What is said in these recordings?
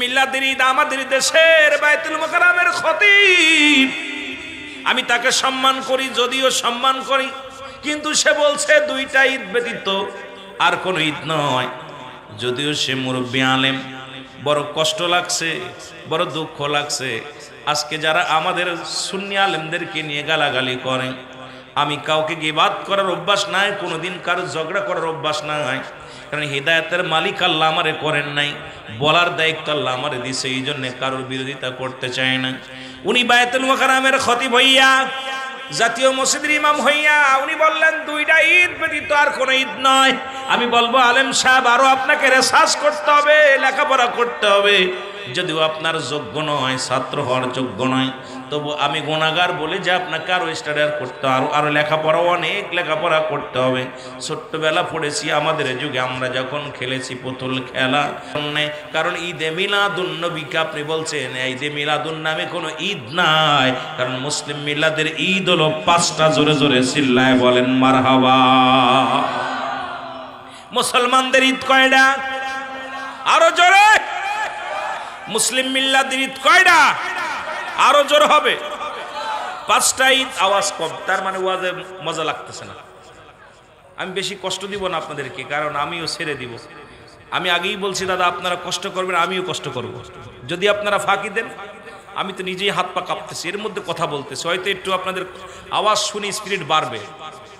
মিল্লাদের ঈদ আমাদের দেশের বায়তুল মোকারামের খতিব। আমি তাকে সম্মান করি, যদিও সম্মান করি, কিন্তু সে বলছে দুইটা ঈদ ব্যতীত আর কোনো ঈদ নয়। যদিও সে মুরব্বী আলেম, বড় কষ্ট লাগছে, বড় দুঃখ লাগছে। আজকে যারা আমাদের সুন্নি আলেমদেরকে নিয়ে গালাগালি করে, আমি কাউকে গিবাদ করার অভ্যাস নাই, কোনোদিন কারও ঝগড়া করার অভ্যাস নাই। কারণ হৃদায়তের মালিক আল্লাহ আমারে করেন নাই, বলার দায়িত্ব আল্লাহ আমারে দিছে এই জন্যে কারোর বিরোধিতা করতে চায় না। উনি বায়তুল মোকারামের ক্ষতি হইয়া, জাতীয় মসজিদের ইমাম হইয়া, উনি বললেন, দুইটা ঈদ ব্যতীত আর কোনো ঈদ নয়। আমি বলব, আলেম সাহেব, আরও আপনাকে রেসার্চ করতে হবে, লেখাপড়া করতে হবে। যদিও আপনার যোগ্য নয়, ছাত্র হওয়ার যোগ্য নয়, তবু আমি গুণাগার বলে যে আপনাকে আরও স্টাডি করতে আরও আরও লেখাপড়াও অনেক লেখাপড়া করতে হবে। ছোট্টবেলা পড়েছি আমাদের যুগে, আমরা যখন খেলেছি পুতুল খেলা কারণ ঈদে মিলাদুন নবীকে আপনি বলছেন ঈদে মিলাদুন নামে কোনো ঈদ নাই, কারণ মুসলিম মিলাদের ঈদ হলো পাঁচটা জোরে জোরে চিল্লায় বলেন, মারহাবা। মুসলমানদের ঈদ কয়টা? আরও জোরে। মুসলিম মিল্লাদের ঈদ কয়টা আরও জোর হবে। পাঁচটা ঈদ আওয়াজ কম, তার মানে ওয়াজে মজা লাগতেছে না। আমি বেশি কষ্ট দিব না আপনাদেরকে, কারণ আমিও ছেড়ে দিব। আমি আগেই বলছি, দাদা, আপনারা কষ্ট করবেন, আমিও কষ্ট করব। যদি আপনারা ফাঁকি দেন, আমি তো নিজেই হাত পা কাঁপতেছি, এর মধ্যে কথা বলতেছি। হয়তো একটু আপনাদের আওয়াজ শুনে স্পিরিট বাড়বে।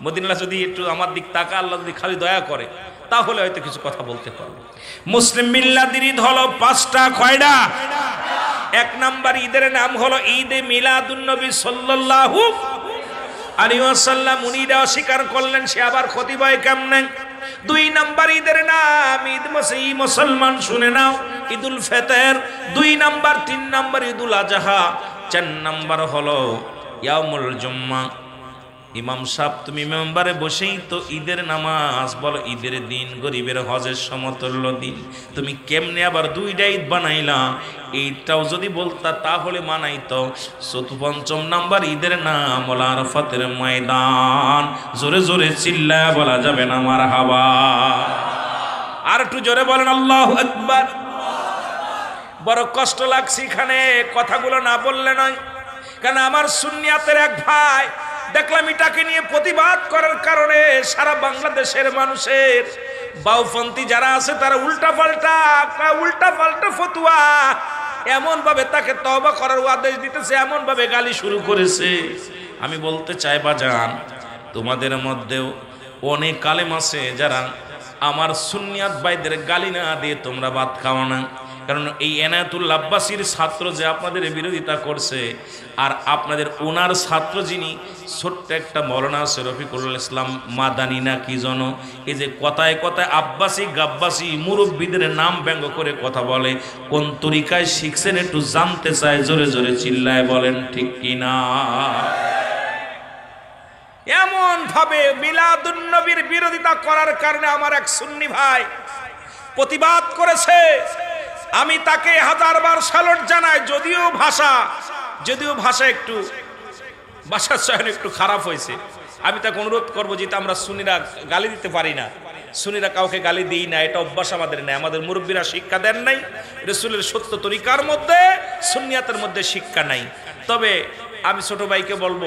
মদিনা যদি একটু আমার দিক তাকা আল্লাহ যদি খালি দয়া করে। তাহলে হয়তো কিছু কথা বলতে পারব। মুসলিম মিল্লাদের ঈদ হলো পাঁচটা কয়টা এক নাম্বার ঈদের নাম হলো ঈদে মিলাদুন্নবী সাল্লাল্লাহু আলী ওয়াসাল্লাম। উনিরা অস্বীকার করলেন, সে আবার ক্ষতি কেমনে? দুই নাম্বার ঈদের নাম, ঈদ মসি মুসলমান, শুনে নাও, ঈদুল ফেতের। দুই নাম্বার, তিন নাম্বার ঈদুল আজহা। চার নাম্বার হলো ইয়ামুল জুম্মা। ইমাম সাহেব, তুমি মেম্বারে বসেই তো ঈদের নামাজ বলো, ঈদের দিন গরিবের হজের সমতুল্য দিন। তুমি কেমনে আবার দুইটা ঈদ বানাইলা? এইটাও যদি বলতা তাহলে মানাইতো। চতুপঞ্চম নাম্বার ঈদের নাম হলো আরফাতের ময়দান। জোরে জোরে চিল্লায় বলা যাবে না আমার হাওয়া আর একটু জোরে বলেন, আল্লাহ একবার বড় কষ্ট লাগছে এখানে, কথাগুলো না বললে নয়। কেন আমার সুন্নিয়াতের এক ভাই দেখলাম এটাকে নিয়ে প্রতিবাদ করার কারণে সারা বাংলাদেশের মানুষের বাউপন্থী যারা আছে, তারা উল্টা পাল্টা উল্টা পাল্টা ফতুয়া এমন ভাবে তাকে তবা করার আদেশ দিতেছে এমন ভাবে গালি শুরু করেছে। আমি বলতে চাই, বাজান, তোমাদের মধ্যেও অনেক কালেম আছে যারা আমার সুন্নিয়াত ভাইদের গালি না দিয়ে তোমরা ভাত খাও না। কারণ এই এনায়তুল আব্বাসির ছাত্র যে আপনাদের বিরোধিতা করছে, আর আপনাদের ওনার ছাত্র যিনি, ছোট্ট একটা মৌলানা আছে রফিকুল ইসলাম মাদানি না কি জন এই যে কথায় কথায় আব্বাসি গাব্বাসি মুরব্বীদের নাম ব্যঙ্গ করে কথা বলে, কোন তরিকায় শিখছেন একটু জানতে চায়, জোরে জোরে চিল্লায় বলেন, ঠিক কিনা এমন ভাবে মিলাদুন নবীর বিরোধিতা করার কারণে আমার এক সুন্নি ভাই প্রতিবাদ করেছে। আমি তাকে হাজারবার সালট জানাই, যদিও ভাষা যদিও ভাষা একটু, ভাষার চয়ন একটু খারাপ হয়েছে। আমি তাকে অনুরোধ করব যেটা আমরা সুনিরা গালি দিতে পারি না, সুনিরা কাউকে গালি দিই না, এটা অভ্যাস আমাদের নেই। আমাদের মুরব্বীরা শিক্ষা দেন নাই, রসুলের সত্য তরিকার মধ্যে সুনিয়াতের মধ্যে শিক্ষা নাই। তবে আমি ছোট ভাইকে বলব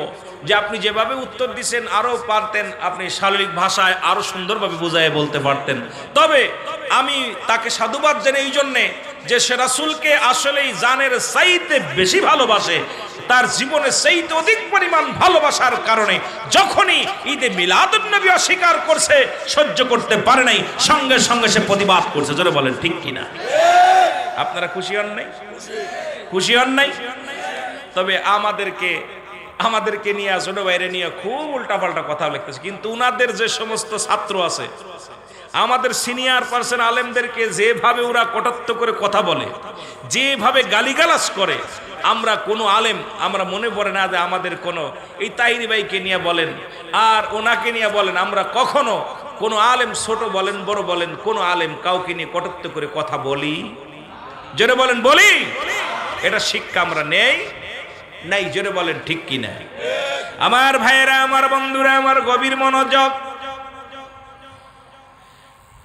যে আপনি যেভাবে উত্তর দিচ্ছেন আরও পারতেন, আপনি শারীরিক ভাষায় আরও সুন্দরভাবে বুঝাই বলতে পারতেন। তবে আমি তাকে সাধুবাদ জানি এই জন্যে যে সে রাসুলকে আসলেই জানের চাইতে বেশি ভালোবাসে, তার জীবনে সেইতে অধিক পরিমাণ ভালোবাসার কারণে যখনই ঈদে মিলাদুন্নবী অস্বীকার করছে, সহ্য করতে পারে নাই, সঙ্গে সঙ্গে সে প্রতিবাদ করছে। জোরে বলেন, ঠিক কিনা? আপনারা খুশি হন নাই? খুশি হন নাই? তবে আমাদেরকে আমাদেরকে নিয়ে ছোট বাইরে নিয়ে খুব উল্টাপাল্টা কথা লিখতেছে। কিন্তু উনাদের যে সমস্ত ছাত্র আছে আমাদের সিনিয়র পার্সন আলেমদেরকে যেভাবে ওরা কটাত্ত করে কথা বলে, যেভাবে গালিগালাজ করে, আমরা কোনো আলেম, আমরা মনে পড়ে না যে আমাদের কোনো এই তাইরি ভাইকে নিয়ে বলেন, আর ওনাকে নিয়ে বলেন, আমরা কখনো কোনো আলেম ছোট বলেন, বড় বলেন, কোনো আলেম কাউকে নিয়ে কটাত্ত করে কথা বলি। জোরে বলেন, বলি। এটা শিক্ষা আমরা নেই, নাই, জোরে বলেন, ঠিক কি না আমার ভাইয়েরা, আমার বন্ধুরা, আমার গভীর মনোযোগ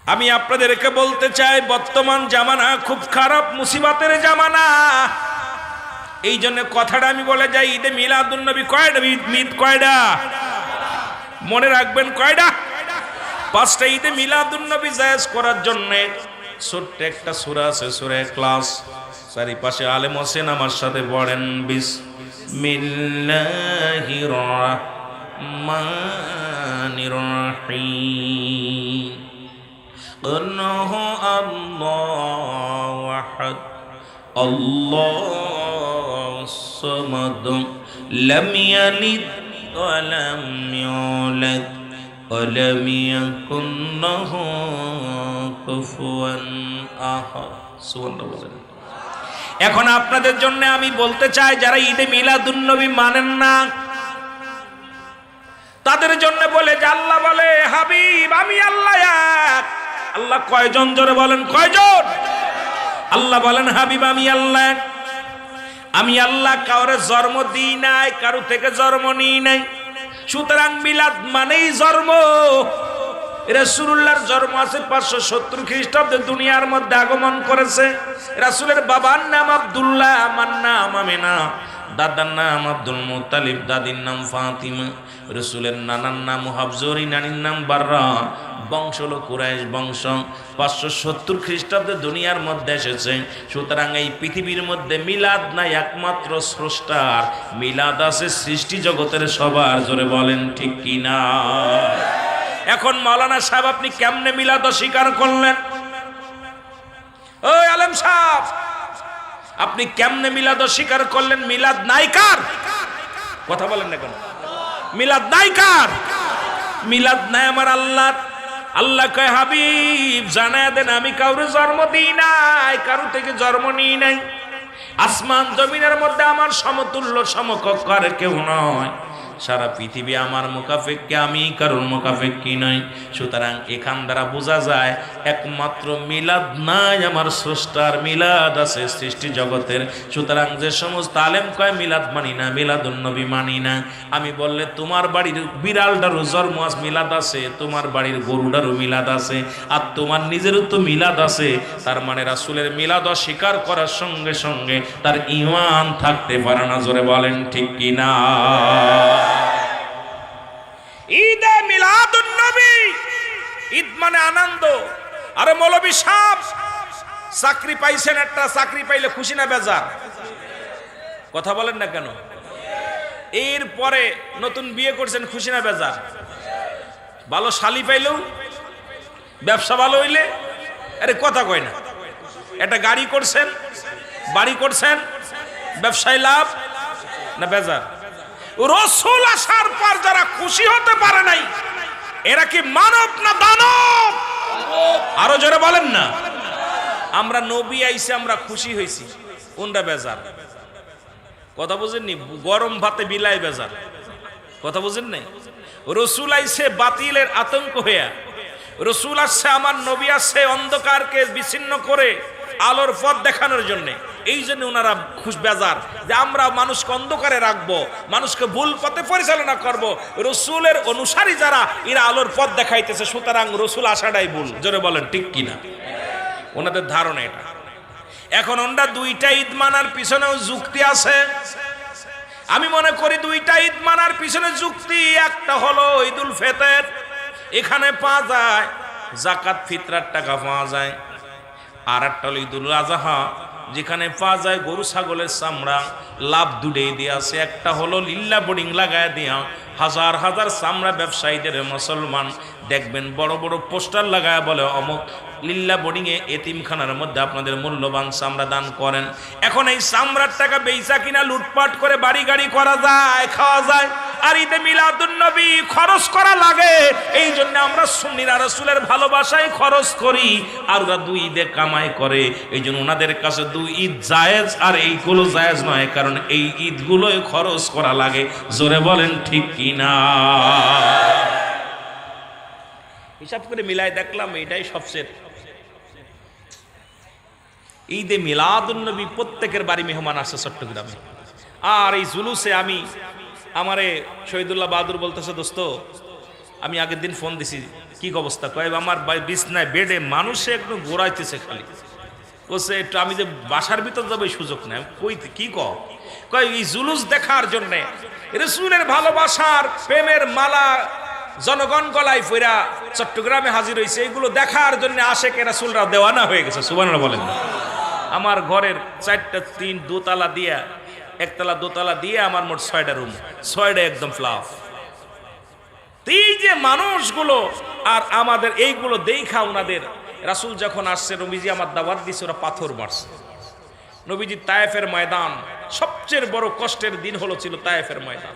আমি আপনাদেরকে বলতে চাই, বর্তমান জামানা খুব খারাপ, মুসিবাতের জামানা। এই জন্য কথাটা আমি বলে যাই, ঈদে মিলাদুন্নবী কয়টা মিদ কয়টা মনে রাখবেন কয়টা পাঁচটা ঈদে মিলাদুন্নবী জায়েজ করার জন্যে ছোট্ট একটা সুরা আছে, সুরে ক্লাস চারিপাশে আলেম হোসেন আমার সাথে পড়েন বিস মিল্লাহির রহিম। قل هو الله أحد الله الصمد لم يلد ولم يولد ولم يكن له كفوا أحد سبحان الله এখন আপনাদের জন্য আমি বলতে চাই যারা ঈদে মিলাদুন্নবী মানেন না তাদের জন্য বলে যে আল্লাহ বলে হাবিব আমি আল্লাহ এক আল্লাহ কয়জন জোরে বলেন, কয়জন? আল্লাহ বলেন, হাবিব, আমি আল্লাহ। আমি আল্লাহ, কাউরে জন্ম দিই নাই, কারও থেকে জন্ম নিই নাই। সুতরাং মিলাদ মানেই জন্ম। রাসূলুল্লাহর জন্ম আছে পাঁচশো সত্তর খ্রিস্টাব্দে, দুনিয়ার মধ্যে আগমন করেছে। রাসূলের বাবার নাম আব্দুল্লাহ, আমার নাম আমিনা। দাদার নাম আব্দুল মুতালিব, দাদির নাম ফাতিমা, রসুলের নানার নাম হাফজরি, নানির নাম বাররা বংশ হলো কুরাইশ বংশ। পাঁচশো সত্তর খ্রিস্টাব্দে দুনিয়ার মধ্যে এসেছে। সুতরাং এই পৃথিবীর মধ্যে মিলাদ নাই একমাত্র স্রষ্টার মিলাদ আছে সৃষ্টি জগতের সবার, জোরে বলেন ঠিক কিনা? এখন মাওলানা সাহেব, আপনি কেমনে মিলাদ অস্বীকার করলেন? ওই আলম সাহেব আপনি কেমনে মিলাদ অস্বীকার করলেন? মিলাদ নাইকার কথা বলেন না কেন? মিলাদ নাইকার মিলাদ নাই আমার আল্লাহ আল্লাহ কয়, হাবিব, জানায় দেন, আমি কাউরে জন্ম দিই নাই, কারও থেকে জন্ম নিই নাই। আসমান জমিনের মধ্যে আমার সমতুল্য সমকক্ষ আর কেউ নয়। সারা পৃথিবী আমার মোকাফেককে আমি কারোর মোকাফেক্কি নয় সুতরাং এখান দ্বারা বোঝা যায়, একমাত্র মিলাদ নাই আমার স্রষ্টার মিলাদ আছে সৃষ্টি জগতের। সুতরাং যে সমস্ত আলেম কয়, মিলাদ মানি না মিলাদ নবী মানি না। আমি বললে, তোমার বাড়ির বিড়ালটারও জন্ম আস মিলাদ আছে, তোমার বাড়ির গরুটারও মিলাদ আছে, আর তোমার নিজেরও তো মিলাদ আছে। তার মানে রাসুলের মিলাদ অস্বীকার করার সঙ্গে সঙ্গে তার ইমান থাকতে পারে না, জোরে বলেন ঠিক কিনা? ঈদে মিলাদুন নবী, ঈদ মানে আনন্দ। আরে মৌলবী সাহ চাকরি পাইছেন একটা, চাকরি পাইলে খুশি না বেজার? কথা বলেন না কেন? এর পরে নতুন বিয়ে করছেন, খুশি না বেজার? ভালো শালি পাইলেও ব্যবসা ভালো হইলে, আরে কথা কয় না। একটা গাড়ি করছেন, বাড়ি করছেন, ব্যবসায় লাভ না বেজার? রসুল আসার পর যারা খুশি হতে পারে নাই, এরা কি মানব না দানব? আরও জোরে বলেন না। আমরা নবী আইসে আমরা খুশি হয়েছি। কোনটা বেজার? কথা বুঝেননি? গরম ভাতে বিলাই বেজার। কথা বুঝেন নাই রসুল আইসে বাতিলের আতঙ্ক হইয়া, রসুল আসছে, আমার নবী আসছে অন্ধকারকে বিচ্ছিন্ন করে আলোর পথ দেখানোর জন্য। এই জন্য ওনারা খুশ বেজার যে আমরা মানুষকে অন্ধকারে রাখব, মানুষকে ভুল পথে পরিচালনা করব। রসুলের অনুসারী যারা, এরা আলোর পথ দেখাইতেছে, সুতরাং রসুল আসাটাই ভুল। জোরে বলেন, ঠিক কিনা? ওনাদের ধারণা এটা। এখন ওনরা দুইটা ঈদ মানার পিছনেও যুক্তি আছে। আমি মনে করি দুইটা ঈদ মানার পিছনে যুক্তি, একটা হলো ঈদুল ফেতের, এখানে পাওয়া যায়, জাকাত, ফিতরার টাকা পাওয়া যায়। আর একটা হলো ঈদুল আজহা, যেখানে পাওয়া যায় গরু, ছাগলের চামড়া, লাভ দুডে দিয়ে আছে। একটা হলো লিল্লা বোর্ডিং লাগায় দিয়া, হাজার হাজার চামড়া ব্যবসায়ীদের মুসলমান। দেখবেন বড় বড় পোস্টার লাগায় বলে অমুক লিল্লা বোর্ডিংয়ে এতিমখানার মধ্যে আপনাদের মূল্যবান চামড়া দান করেন। এখন এই চামড়ার টাকা বেচা কিনা লুটপাট করে বাড়ি গাড়ি করা যায়, খাওয়া যায়। আর ঈদে মিলাদুন নবী খরচ করা লাগে। এই জন্য আমরা সুন্নিরা রসুলের ভালোবাসায় খরচ করি, আর ওরা দুই ঈদে কামাই করে। এই জন্য ওনাদের কাছে দুই ঈদ জায়েজ, আর এইগুলো জায়েজ নয়, কারণ এই ঈদগুলোই খরচ করা লাগে। জোরে বলেন ঠিক কিনা? হিসাব করে মিলাই দেখলাম এটাই সবচেয়ে ঈদে মিলাদুন্নবী প্রত্যেকের বাড়ি মেহমান আসে চট্টগ্রামে। আর এই জুলুসে আমি আমারে শহীদুল্লাহ বাহাদুর বলতেছে, দোস্ত, আমি আগের দিন ফোন দিছি। কি অবস্থা? কয়, আমার বিছনায় বেডে মানুষে একটু গোড়াইতেছে খালি। বলছে, একটু আমি যে বাসার ভিতর যাব সুযোগ নেই। কই কি কয়, এই জুলুস দেখার জন্যে রসুলের ভালোবাসার প্রেমের মালা জনগণ গলায় ফেরা চট্টগ্রামে হাজির হয়েছে এগুলো দেখার জন্য আশেকে রাসুলরা দেওয়ানা হয়ে গেছে সুবান বলেন। আমার ঘরের চারটা তিন দোতলা দিয়া একতলা, দোতলা দিয়ে আমার মোট ছয়টা রুম ছয়টা একদম ফ্লাফ এই যে মানুষগুলো, আর আমাদের এইগুলো দেখা ওনাদের রাসুল যখন আসছে, নবীজি আমার দাওয়াত দিছে ওরা পাথর মারছে। নবীজি তায়েফের ময়দান, সবচেয়ে বড় কষ্টের দিন হলো ছিল তায়েফের ময়দান।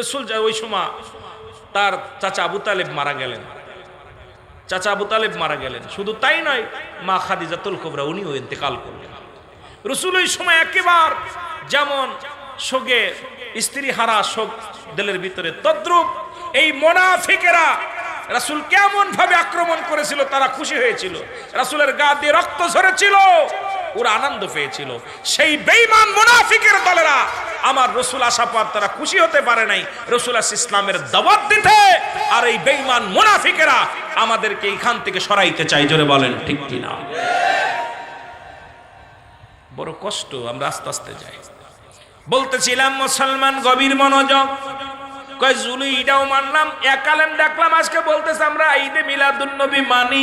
রসুল ওই সময় তার চাচা আবু তালেব মারা গেলেন। চাচা আবু তালেব মারা গেলেন। শুধু তাই নয়, মা খাদিজাতুল কোবরা, উনিও ইন্তেকাল করলেন। রসুল ওই সময় একেবার যেমন শোকে স্ত্রী হারা শোক দিলের ভিতরে তদ্রুপ এই মোনাফিকেরা রাসুল কেমন ভাবে আক্রমণ করেছিল তারা খুশি হয়েছিল। রাসুলের গা দিয়ে রক্ত ঝরেছিল, ওরা আনন্দ পেয়েছিল। সেই বেইমান মোনাফিকের দলেরা আমার রসুল আসা পর তারা খুশি হতে পারে নাই। রসুল আস ইসলামের দাওয়াত দিতে আর এই বেইমান মোনাফিকেরা আমাদেরকে এখান থেকে সরাইতে চাই জোরে বলেন, ঠিক কিনা? বড় কষ্ট, আমরা আস্তে আস্তে যাই। বলতেছিলাম, মুসলমান গভীর মনোযোগ। কয় মানলাম একালেম দেখলাম আজকে বলতেছে আমরা মানি।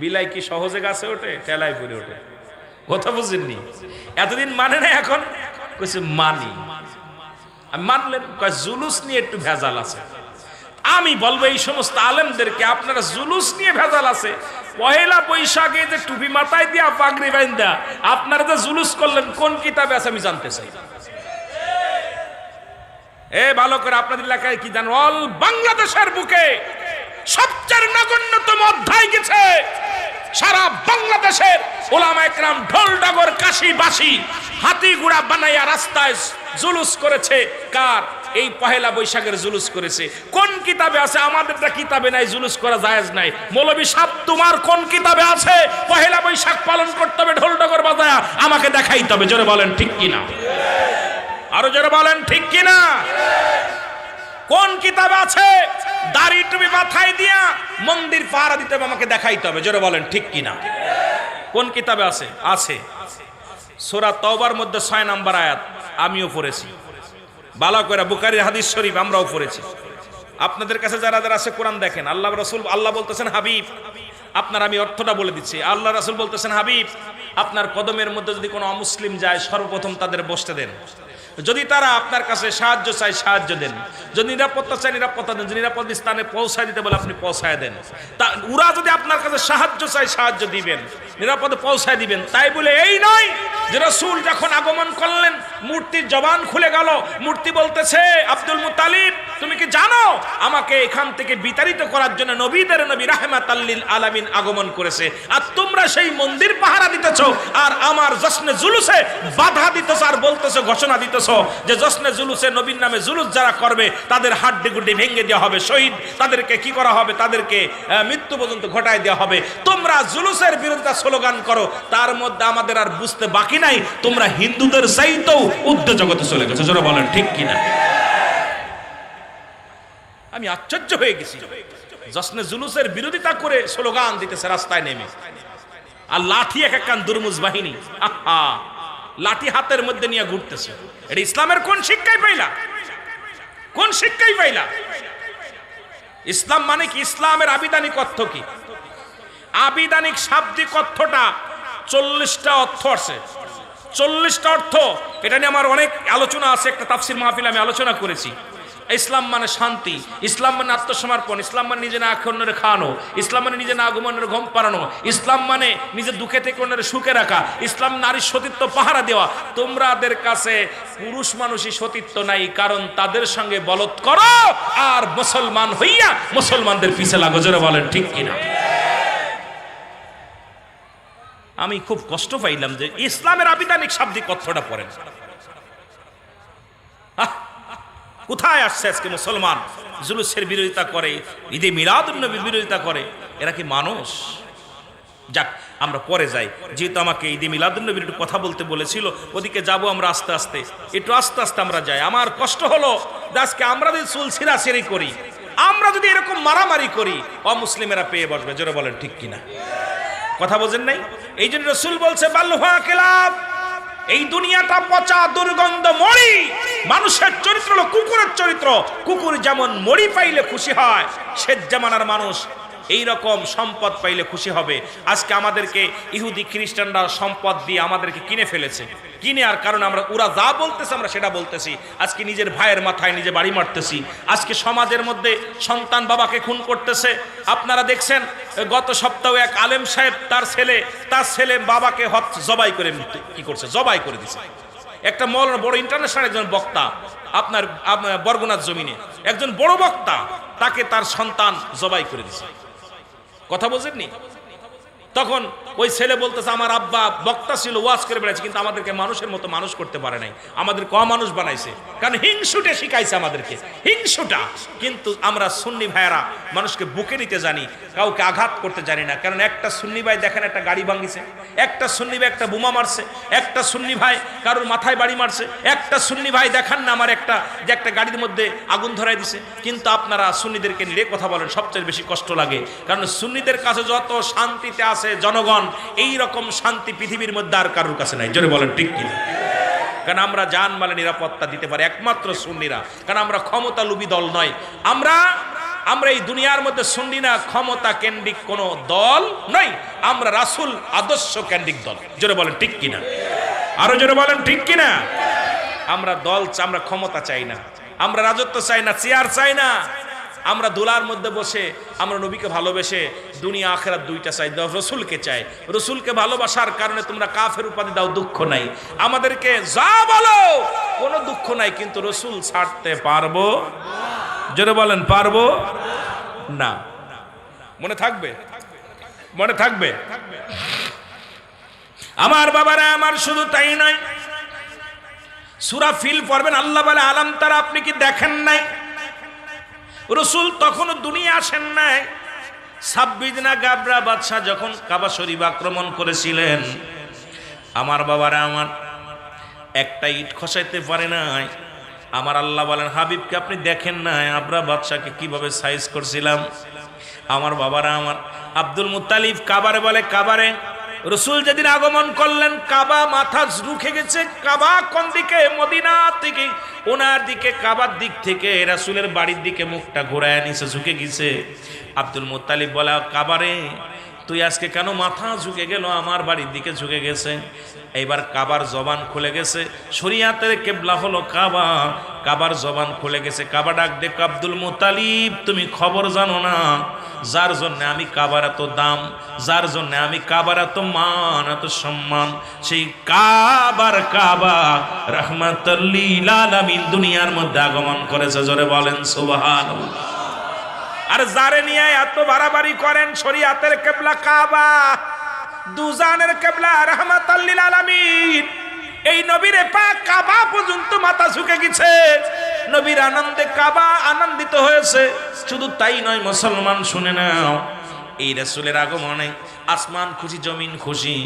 বিলাই কি সহজে ওঠে, ঠেলায় ওঠে। এতদিন মানে না এখন? কইছে আমি মানলেন, কয়, জুলুস নিয়ে একটু ভেজাল আছে। আমি বলব, এই সমস্ত আলেমদেরকে আপনারা জুলুস নিয়ে ভেজাল আছে। পহেলা বৈশাখে যে টুপি মাথায় দিয়া পাগড়ি বাইন্দা, আপনারা যে জুলুস করলেন, কোন কিতাবে আছে আমি জানতে চাই? এ, ভালো করে আপনাদের এলাকায় কি জানো? অল বাংলাদেশের বুকে সবচেয়ে নগণ্যতম অধ্যায় গেছে। সারা বাংলাদেশের ওলামা একরাম ঢোল ডাগর কাশি বাসি হাতি গুড়া বানাইয়া রাস্তায় জুলুস করেছে কার? এই পহেলা বৈশাখের জুলুস করেছে। কোন কিতাবে আছে? আমাদের আমাদেরটা কিতাবে নাই, জুলুস করা জায়েজ নাই। মৌলবী সাপ তোমার কোন কিতাবে আছে? পহেলা বৈশাখ পালন করতে হবে, ঢোল ডগর বাজায়া। আমাকে দেখাইতে হবে, জোরে বলেন ঠিক কিনা? আরও জোরে বলেন ঠিক কিনা? কোন কিতাবে আছে? দাড়ি টুপি মাথায় দিয়া মন্দির পাহারা দিতে হবে, আমাকে দেখাইতে হবে, জোরে বলেন ঠিক কিনা? কোন কিতাবে আছে? আছে। সোরা তওবার মধ্যে ছয় নাম্বার আয়াত, আমিও পড়েছি। বালা করে বুকারির হাদিস শরীফ আমরাও পড়েছি। আপনাদের কাছে যারা যারা আছে, কোরআন দেখেন। আল্লাহ রসুল আল্লাহ বলতেছেন, হাবিব, আপনার আমি অর্থটা বলে দিচ্ছি। আল্লাহ রাসুল বলতেছেন, হাবিব, আপনার কদমের মধ্যে যদি কোনো অমুসলিম যায়, সর্বপ্রথম তাদের বসতে দেন। যদি তারা আপনার কাছে সাহায্য চায়, সাহায্য দেন। যদি নিরাপত্তা চায়, নিরাপত্তা দেন। যদি নিরাপদ স্থানে পৌঁছায় দিতে বলে, আপনি পৌঁছায় দেন। তা ওরা যদি আপনার কাছে সাহায্য চায়, সাহায্য দিবেন। নিরাপদে পৌঁছায় দিবেন। তাই বলে, এই নয় যে রসুল যখন আগমন করলেন মূর্তির জবান খুলে গেল। মূর্তি বলতেছে, আব্দুল মুতালিব, তুমি কি জানো? আমাকে এখান থেকে বিতাড়িত করার জন্য নবীদের নবী রাহমাত আলামিন আগমন করেছে। আর তোমরা সেই মন্দির পাহারা দিতেছ, আর আমার জশ্নে জুলুসে বাধা দিতেছ আর বলতেছ, ঘোষণা দিতেছ যে জশ্নে জুলুসে নবীর নামে জুলুস যারা করবে, তাদের হাড্ডি গুড্ডি ভেঙে দেওয়া হবে। শহীদ, তাদেরকে কি করা হবে? তাদেরকে মৃত্যু পর্যন্ত ঘটায় দেওয়া হবে। তোমরা জুলুসের বিরোধিতা স্লোগান করো, তার মধ্যে আমাদের আর বুঝতে বাকি নাই। তোমরা হিন্দুদের চাইতেও উদ্যোগ জগতে চলে গেছো যারা বলেন, ঠিক কিনা? আমি আশ্চর্য হয়ে গেছি। জশ্নে জুলুসের বিরোধিতা করে স্লোগান দিতেছে, রাস্তায় নেমে। আর লাঠি এক একখান দুর্মুজ বাহিনী, আহা, লাঠি হাতের মধ্যে নিয়ে ঘুরতেছে। এটা ইসলামের কোন শিক্ষাই পাইলা? কোন শিক্ষাই পাইলা? ইসলাম মানে কি? ইসলামের আবিধানিক অর্থ কি? আবিধানিক শাব্দিক অর্থটা চল্লিশটা অর্থ আছে। চল্লিশটা অর্থ। এটা নিয়ে আমার অনেক আলোচনা আছে, একটা তাফসির মাহফিল আমি আলোচনা করেছি। ইসলাম মানে শান্তি, ইসলাম মানে আত্মসমর্পণ, ইসলাম মানে নিজে না অন্যের খাওয়ানো, ইসলাম মানে নিজে না আগমনের ঘম পাড়ানো, ইসলাম মানে নিজের দুঃখে থেকে অন্যের সুখে রাখা, ইসলাম নারীর সতীত্ব পাহারা দেওয়া। তোমরাদের কাছে পুরুষ মানুষই সতীত্ব নাই, কারণ তাদের সঙ্গে বলৎ করো আর মুসলমান হইয়া মুসলমানদের পিছে লাগো, জোরে বলেন, ঠিক কিনা? আমি খুব কষ্ট পাইলাম যে ইসলামের আবিধানিক শাব্দিক অর্থটা পড়েন। কোথায় আসছে আজকে মুসলমান? জুলুসের বিরোধিতা করে, ঈদে মিলাদুন্নবীর বিরোধিতা করে, এরা কি মানুষ? যাক, আমরা পরে যাই। যেহেতু আমাকে ঈদে মিলাদুন্নবীর একটু কথা বলতে বলেছিল, ওদিকে যাব আমরা আস্তে আস্তে। একটু আস্তে আস্তে আমরা যাই। আমার কষ্ট হলো আজকে আমরা যদি চুল ছিঁড়াছিঁড়ি করি, আমরা যদি এরকম মারামারি করি, অমুসলিমেরা পেয়ে বসবে। জোরে বলেন, ঠিক কিনা? কথা বোঝেন নাই? এই জন্য রসুল বলছে বাল্লুহা কেলাব, এই দুনিয়াটা পচা দুর্গন্ধ মরি। মানুষের চরিত্র হলো কুকুরের চরিত্র। কুকুর যেমন মরি পাইলে খুশি হয় সে জামানার মানুষ এই রকম সম্পদ পাইলে খুশি হবে। আজকে আমাদেরকে ইহুদি খ্রিস্টানরা সম্পদ দিয়ে আমাদেরকে কিনে ফেলেছে। কিনে আর কারণ আমরা, ওরা যা বলতেছে আমরা সেটা বলতেছি। আজকে নিজের ভাইয়ের মাথায় নিজে বাড়ি মারতেছি। আজকে সমাজের মধ্যে সন্তান বাবাকে খুন করতেছে। আপনারা দেখছেন, গত সপ্তাহে এক আলেম সাহেব তার ছেলে তার ছেলে বাবাকে হত, জবাই করে কি করছে? জবাই করে দিছে। একটা মল, বড় ইন্টারন্যাশনাল একজন বক্তা, আপনার বরগুনার জমিনে। একজন বড় বক্তা, তাকে তার সন্তান জবাই করে দিছে। কথা বোঝেননি তখন ওই ছেলে বলতেছে, আমার আব্বা বক্তা ছিল, ওয়াজ করে বেড়াচ্ছে কিন্তু আমাদেরকে মানুষের মতো মানুষ করতে পারে নাই। আমাদের ক মানুষ বানাইছে? কারণ হিংসুটে শিখাইছে আমাদেরকে। হিংসুটা। কিন্তু আমরা সুন্নি ভাইয়েরা মানুষকে বুকে নিতে জানি, কাউকে আঘাত করতে জানি না। কারণ একটা সুন্নি ভাই, দেখেন একটা গাড়ি ভাঙিছে। একটা সুন্নি ভাই একটা বোমা মারছে। একটা সুন্নি ভাই কারোর মাথায় বাড়ি মারছে। একটা সুন্নি ভাই, দেখান না আমার একটা, যে একটা গাড়ির মধ্যে আগুন ধরাই দিছে। কিন্তু আপনারা সুন্নিদেরকে নিয়ে কথা বলেন, সবচেয়ে বেশি কষ্ট লাগে। কারণ সুন্নিদের কাছে যত শান্তিতে আছে জনগণ এই রকম শান্তি পৃথিবীর মধ্যে আর কারোর কাছে নাই। জোরে বলেন, ঠিক কিনা? কারণ আমরা জান মালে নিরাপত্তা দিতে পারি, একমাত্র সুন্নিরা। কারণ আমরা ক্ষমতা লুবি দল নয়। আমরা আমরা এই দুনিয়ার মধ্যে শুনি না, ক্ষমতা কেন্দ্রিক কোন দল নই আমরা রাসুল, আদর্শ কেন্দ্রিক দল। জোরে বলেন, ঠিক কিনা? আরও জোরে বলেন, ঠিক কিনা? আমরা দল আমরা ক্ষমতা চাই না। আমরা রাজত্ব চাই না, চেয়ার চাই না। আমরা দোলার মধ্যে বসে, আমরা নবীকে ভালোবেসে দুনিয়া, আখেরাত দুইটা চাই। রসুলকে চাই। রসুলকে ভালোবাসার কারণে তোমরা কাফের উপাধি দাও, দুঃখ নাই। আমাদেরকে যা বলো, কোনো দুঃখ নাই, কিন্তু রসুল ছাড়তে পারব? জোরে বলেন, পারব? না। মনে থাকবে? মনে থাকবে? আমার বাবারা, আমার শুধু তাই নয়। সুরা ফিল পড়বেন, আল্লাহ বলে, আলাম তারা, আপনি কি দেখেন নাই? রসুল তখনও দুনিয়া আসেন নাই। ছাব্বিশ না গাবরা বাদশাহ যখন কাবা শরীফ আক্রমণ করেছিলেন, আমার বাবারা আমার, একটা ইট খসাইতে পারে নাই। আমার আল্লাহ বলেন, হাবিবকে আপনি দেখেন নাই, আবরা বাদশাকে কীভাবে সাইজ করছিলাম? আমার বাবারা আমার, আব্দুল মুতালিফ কাবারে বলে, কাবারে রসুল যেদিন আগমন করলেন, কাবা মাথা রুখে গেছে। কাবা কোন দিকে? মদিনা থেকে। ওনার দিকে, কাবার দিক থেকে। রাসুলের বাড়ির দিকে মুখটা ঘোরায় নিছে, ঝুঁকে গেছে। আব্দুল মোত্তালিব বলা, কাবারে তুই আজকে কেন মাথা ঝুঁকে গেল? আমার বাড়ির দিকে ঝুঁকে গেছে। এইবার কাবার জবান খুলে গেছে। শরিয়াতের কেবলা হলো কাবা। কাবার জবান খুলে গেছে। কাবা ডাক দেখ আব্দুল মুতালিব, তুমি খবর জানো না? যার জন্য আমি কাবার এত দাম, যার জন্য আমি কাবার এত মান, এত সম্মান, সেই কাবার কাবা রহমাতুল্লিল আলামিন দুনিয়ার মধ্যে আগমন করেছে। জোরে বলেন, সুবহানাল্লাহ। আর যারে নিয়ে এত বাড়াবাড়ি করেন শরিয়াতের কেবলা কাবা, দুজানের কেবলা রহমাতাল্লিল আলামিন। এই নবীরে পাক কাবা পর্যন্ত মাথা ঝুঁকে গেছে। নবীর আনন্দে কাবা আনন্দিত হয়েছে। শুধু তাই নয়, মুসলমান শুনে নাও, এই রাসূলের আগমনে আসমান খুশি, জমিন খুশি।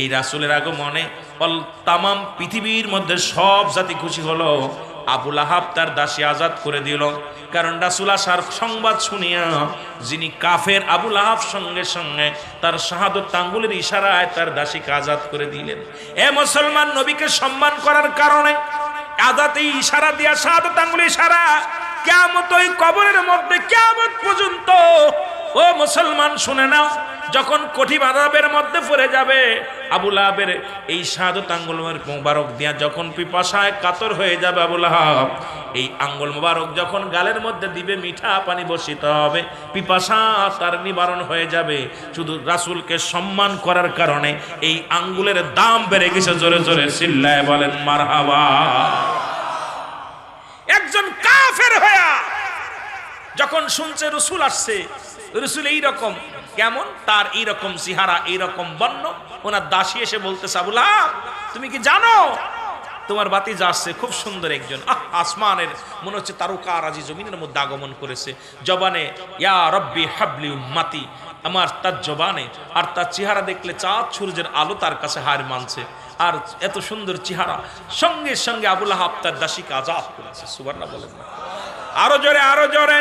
এই রাসূলের আগমনে অল তামাম পৃথিবীর মধ্যে সব জাতি খুশি হলো। আবুল আহাব তার দাসী আজাদ করে দিল। কারণ রাসুল আসার সংবাদ শুনিয়া যিনি কাফের আবুল আহাব সঙ্গে সঙ্গে তার শাহাদত আঙ্গুলের ইশারায় তার দাসীকে আজাদ করে দিলেন। এ মুসলমান নবীকে সম্মান করার কারণে আজাতে ইশারা দিয়া, শাহাদত আঙ্গুলের ইশারা কেমত ওই কবরের মধ্যে কেমন পর্যন্ত, ও মুসলমান শুনে নাও যখন কঠিন আদাবের মধ্যে পড়ে যাবে আবুল আহাবের এই শাহাদত আঙ্গুল মোবারক দিয়া যখন পিপাসায় কাতর হয়ে যাবে আবুল আহাব এই আঙ্গুল মোবারক যখন গালের মধ্যে দিবে, মিঠা পানি বসিতে হবে, পিপাসা তার নিবারণ হয়ে যাবে। শুধু রাসুলকে সম্মান করার কারণে এই আঙ্গুলের দাম বেড়ে গেছে, জোরে জোরে চিল্লায় বলেন, মারহাবা। একজন কাফের হয়া যখন শুনছে রসুল আসছে, রসুল এই রকম কেমন? তার এই রকম চেহারা এই রকম বর্ণ। ওনার দাসী এসে বলতে সাবুলা তুমি কি জানো? তোমার বাতি যাচ্ছে খুব সুন্দর একজন। আহ, আসমানের মনে হচ্ছে তারকা রাজি জমিনের মধ্যে আগমন করেছে। জবানে, ইয়া রব্বি হাবলি উম্মাতি। আমার তার জবানে আর তার চেহারা দেখলে চাঁদ সূর্যের আলো তার কাছে হার মানছে। আর এত সুন্দর চেহারা। সঙ্গে সঙ্গে আবুল আহাব তার দাসীকে আজাদ করেছে। সুবর্ণা বলেন আরও জোরে আরও জোরে।